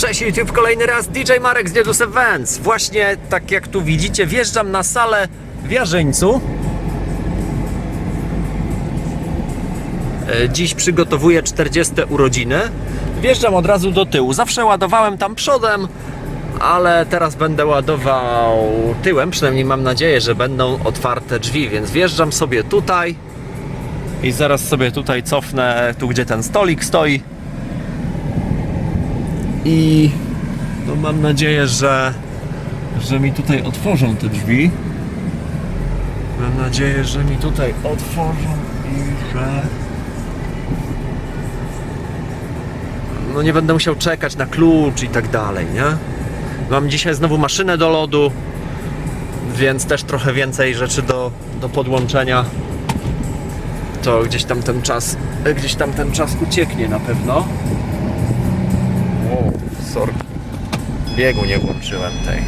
Cześć YouTube, kolejny raz DJ Marek z Dedus Events. Właśnie tak jak tu widzicie, wjeżdżam na salę w Jarzeńcu. E, Dziś przygotowuję 40 urodziny. Wjeżdżam od razu do tyłu. Zawsze ładowałem tam przodem, ale teraz będę ładował tyłem. Przynajmniej mam nadzieję, że będą otwarte drzwi, więc wjeżdżam sobie tutaj i zaraz sobie tutaj cofnę, tu gdzie ten stolik stoi. I no mam nadzieję, że, że mi tutaj otworzą te drzwi. Mam nadzieję, że mi tutaj otworzą i że. No nie będę musiał czekać na klucz i tak dalej, nie? Mam dzisiaj znowu maszynę do lodu, więc też trochę więcej rzeczy do, do podłączenia. To gdzieś tam ten czas, gdzieś tam ten czas ucieknie na pewno. Biegu nie włączyłem tej.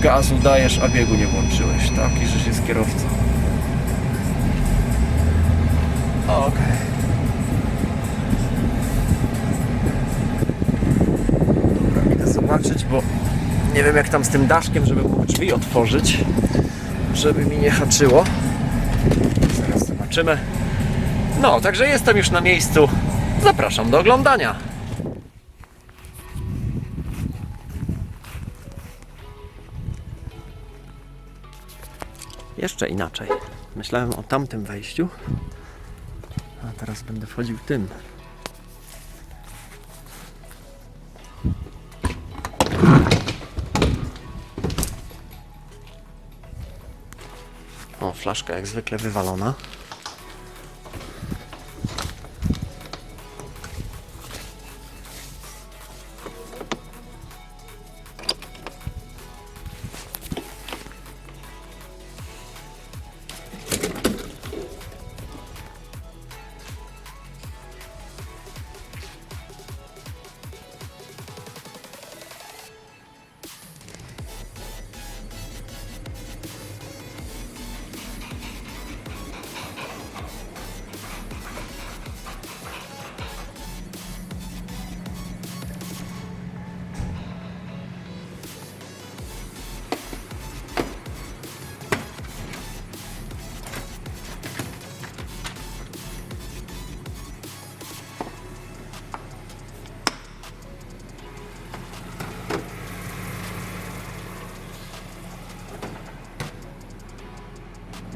Gazu dajesz, a biegu nie włączyłeś. Taki, że się z kierowcą. Okej. Idę zobaczyć, bo nie wiem jak tam z tym daszkiem, żeby mógł drzwi otworzyć, żeby mi nie haczyło. Zaraz zobaczymy. No, także jestem już na miejscu. Zapraszam do oglądania. Jeszcze inaczej. Myślałem o tamtym wejściu, a teraz będę wchodził tym. O, flaszka jak zwykle wywalona.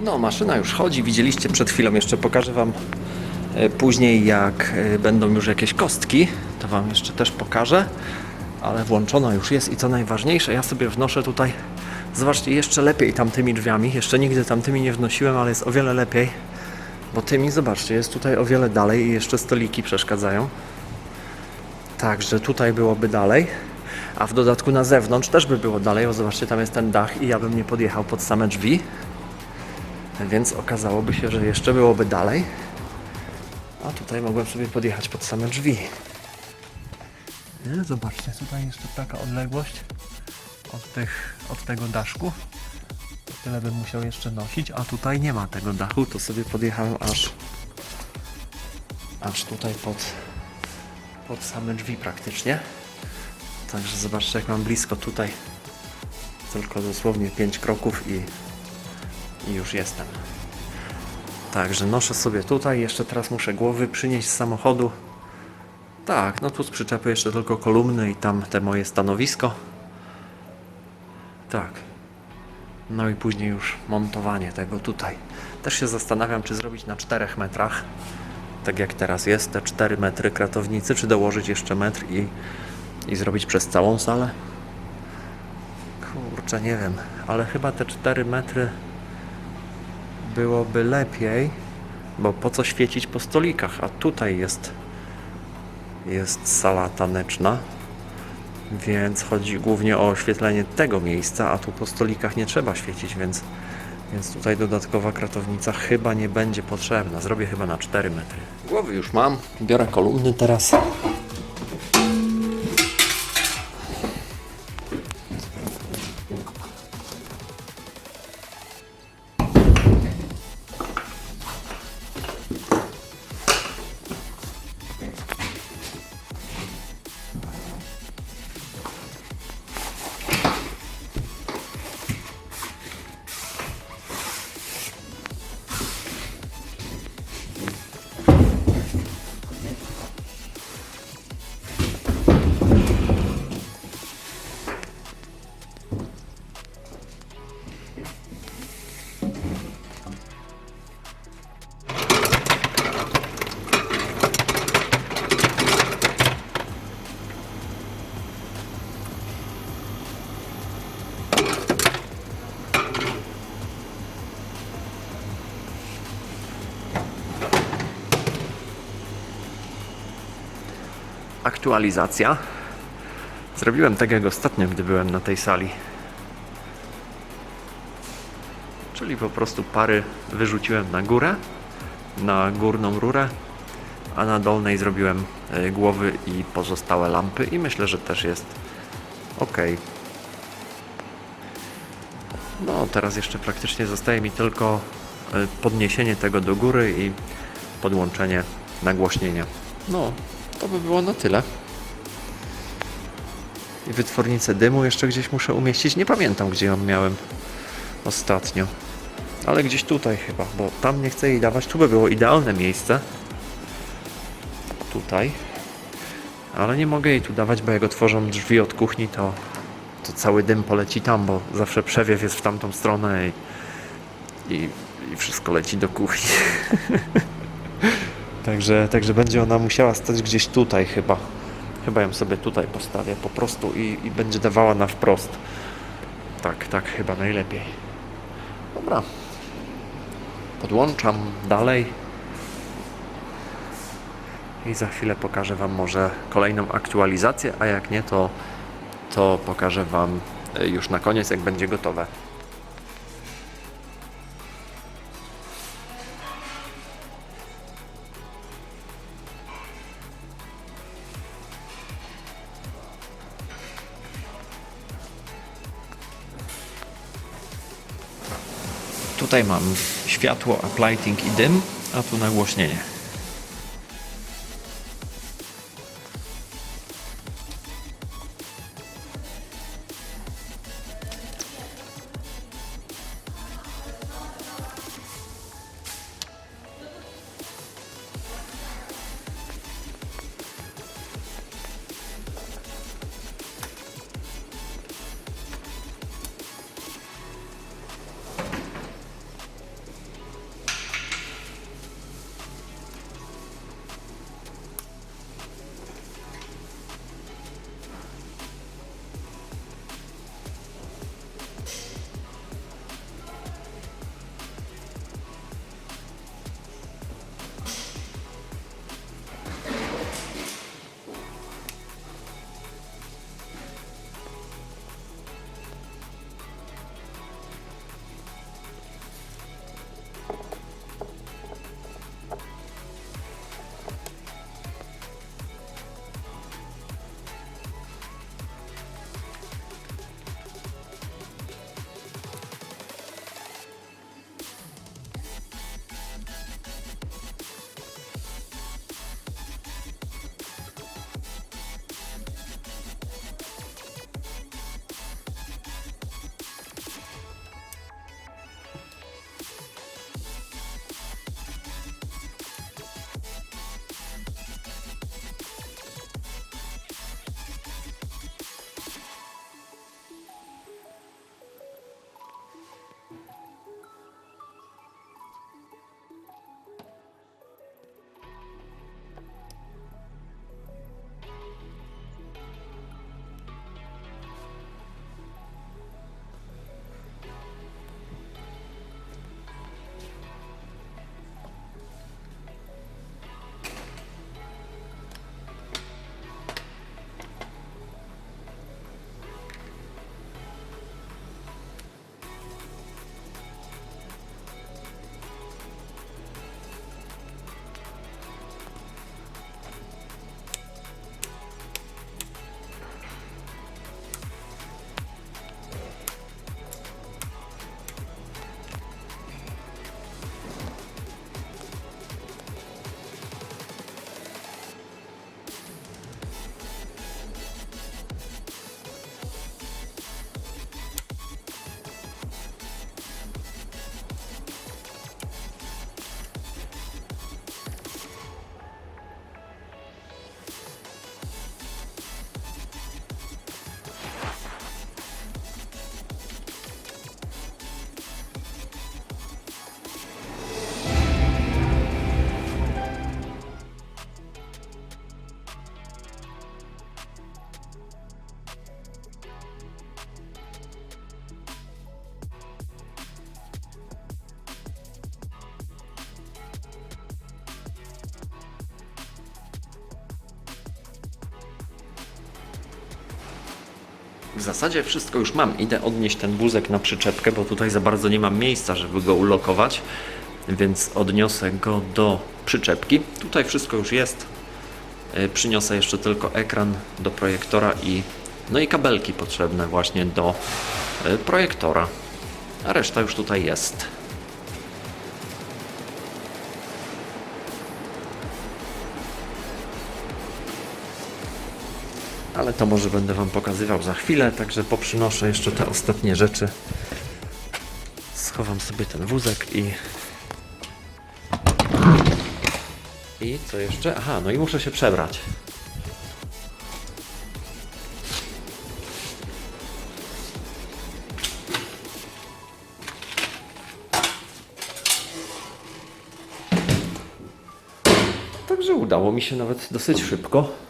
No, maszyna już chodzi. Widzieliście przed chwilą, jeszcze pokażę Wam e, później, jak e, będą już jakieś kostki. To Wam jeszcze też pokażę. Ale włączona już jest i co najważniejsze, ja sobie wnoszę tutaj, zobaczcie, jeszcze lepiej tamtymi drzwiami. Jeszcze nigdy tamtymi nie wnosiłem, ale jest o wiele lepiej. Bo tymi, zobaczcie, jest tutaj o wiele dalej i jeszcze stoliki przeszkadzają. Także tutaj byłoby dalej. A w dodatku na zewnątrz też by było dalej, bo zobaczcie, tam jest ten dach i ja bym nie podjechał pod same drzwi. Więc okazałoby się, że jeszcze byłoby dalej. A tutaj mogłem sobie podjechać pod same drzwi. Zobaczcie, tutaj jeszcze taka odległość od, tych, od tego daszku. Tyle bym musiał jeszcze nosić, a tutaj nie ma tego dachu, to sobie podjechałem aż aż tutaj pod, pod same drzwi praktycznie. Także zobaczcie jak mam blisko tutaj tylko dosłownie 5 kroków i i już jestem. Także noszę sobie tutaj, jeszcze teraz muszę głowy przynieść z samochodu. Tak, no tu z przyczepy jeszcze tylko kolumny i tam te moje stanowisko. Tak. No i później już montowanie tego tutaj. Też się zastanawiam, czy zrobić na 4 metrach, tak jak teraz jest, te 4 metry kratownicy, czy dołożyć jeszcze metr i, i zrobić przez całą salę. Kurczę, nie wiem, ale chyba te 4 metry byłoby lepiej, bo po co świecić po stolikach, a tutaj jest jest sala taneczna, więc chodzi głównie o oświetlenie tego miejsca, a tu po stolikach nie trzeba świecić, więc, więc tutaj dodatkowa kratownica chyba nie będzie potrzebna. Zrobię chyba na 4 metry. Głowy już mam, biorę kolumny teraz. Aktualizacja. Zrobiłem tak jak ostatnio, gdy byłem na tej sali. Czyli po prostu pary wyrzuciłem na górę, na górną rurę, a na dolnej zrobiłem e, głowy i pozostałe lampy i myślę, że też jest ok. No, teraz jeszcze praktycznie zostaje mi tylko e, podniesienie tego do góry i podłączenie nagłośnienia. No, to by było na tyle. I wytwornicę dymu jeszcze gdzieś muszę umieścić. Nie pamiętam, gdzie ją miałem ostatnio. Ale gdzieś tutaj chyba, bo tam nie chcę jej dawać. Tu by było idealne miejsce. Tutaj. Ale nie mogę jej tu dawać, bo jak otworzą drzwi od kuchni, to, to cały dym poleci tam, bo zawsze przewiew jest w tamtą stronę i, i, i wszystko leci do kuchni. także, także będzie ona musiała stać gdzieś tutaj chyba. Chyba ją sobie tutaj postawię po prostu i, i będzie dawała na wprost. Tak, tak chyba najlepiej. Dobra. Podłączam dalej. I za chwilę pokażę Wam może kolejną aktualizację, a jak nie, to, to pokażę Wam y, już na koniec, jak będzie gotowe. Tutaj mam światło, uplighting i dym, a tu nagłośnienie. W zasadzie wszystko już mam. Idę odnieść ten wózek na przyczepkę, bo tutaj za bardzo nie mam miejsca, żeby go ulokować, więc odniosę go do przyczepki. Tutaj wszystko już jest. E, Przyniosę jeszcze tylko ekran do projektora i no i kabelki potrzebne właśnie do e, projektora. A reszta już tutaj jest. Ale to może będę Wam pokazywał za chwilę, także poprzynoszę jeszcze te ostatnie rzeczy. Schowam sobie ten wózek i. I co jeszcze? Aha, no i muszę się przebrać. Także udało mi się nawet dosyć szybko.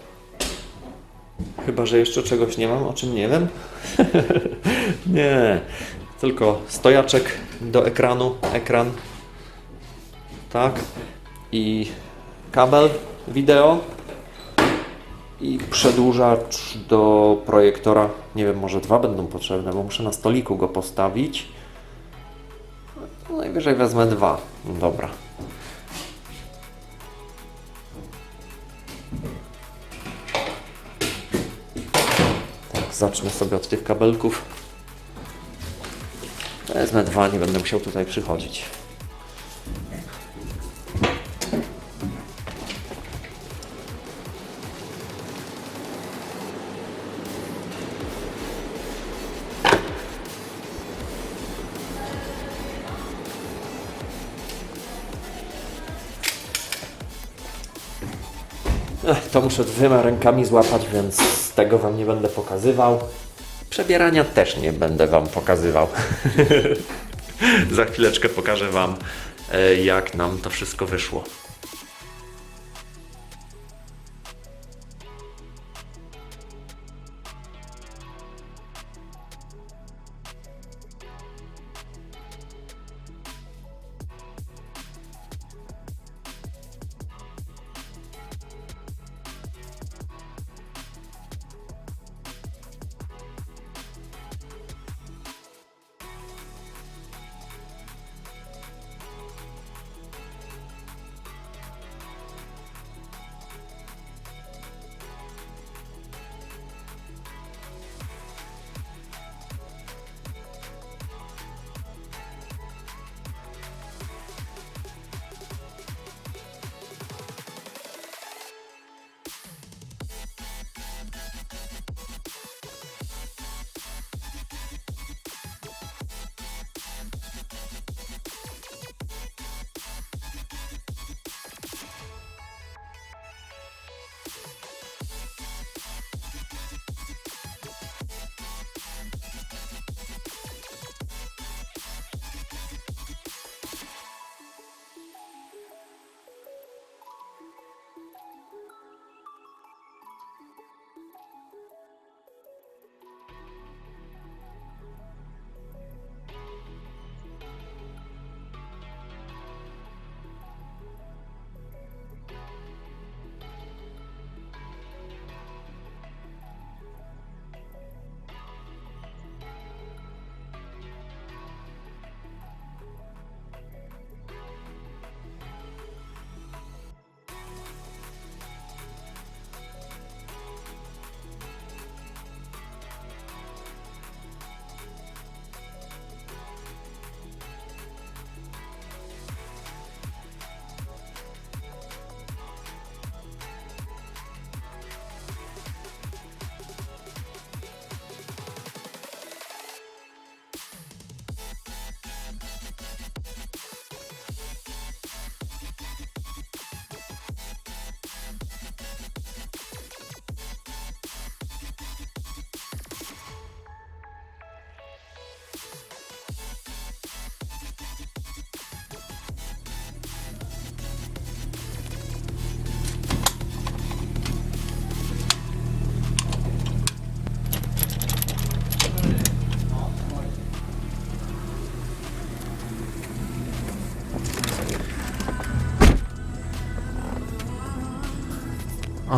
Chyba, że jeszcze czegoś nie mam, o czym nie wiem. nie, tylko stojaczek do ekranu, ekran. Tak. I kabel wideo. I przedłużacz do projektora. Nie wiem, może dwa będą potrzebne, bo muszę na stoliku go postawić. No, najwyżej wezmę dwa. Dobra. Zacznę sobie od tych kabelków. Wezmę dwa, nie będę musiał tutaj przychodzić. Muszę dwiema rękami złapać, więc tego Wam nie będę pokazywał. Przebierania też nie będę Wam pokazywał. Za chwileczkę pokażę Wam, e, jak nam to wszystko wyszło.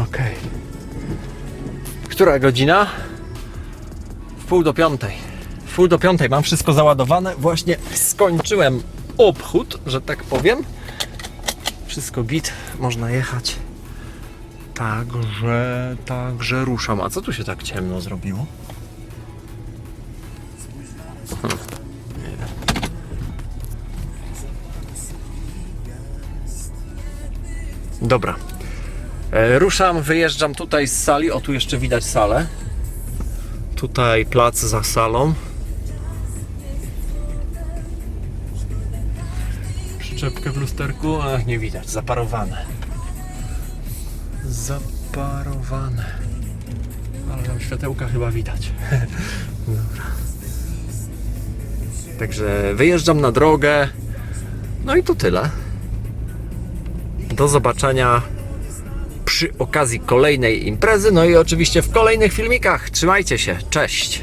Okej. Która godzina? wpół do piątej. Wpół do piątej, mam wszystko załadowane. Właśnie skończyłem obchód, że tak powiem. Wszystko git, można jechać. Także, także ruszam. A co tu się tak ciemno zrobiło? Dobra. E, Ruszam, wyjeżdżam tutaj z sali. O, tu jeszcze widać salę. Tutaj plac za salą. Przyczepkę w lusterku? Ach, nie widać. Zaparowane. Zaparowane. Ale tam światełka chyba widać. Dobra. Także wyjeżdżam na drogę. No i to tyle. Do zobaczenia przy okazji kolejnej imprezy, no i oczywiście w kolejnych filmikach. Trzymajcie się, cześć!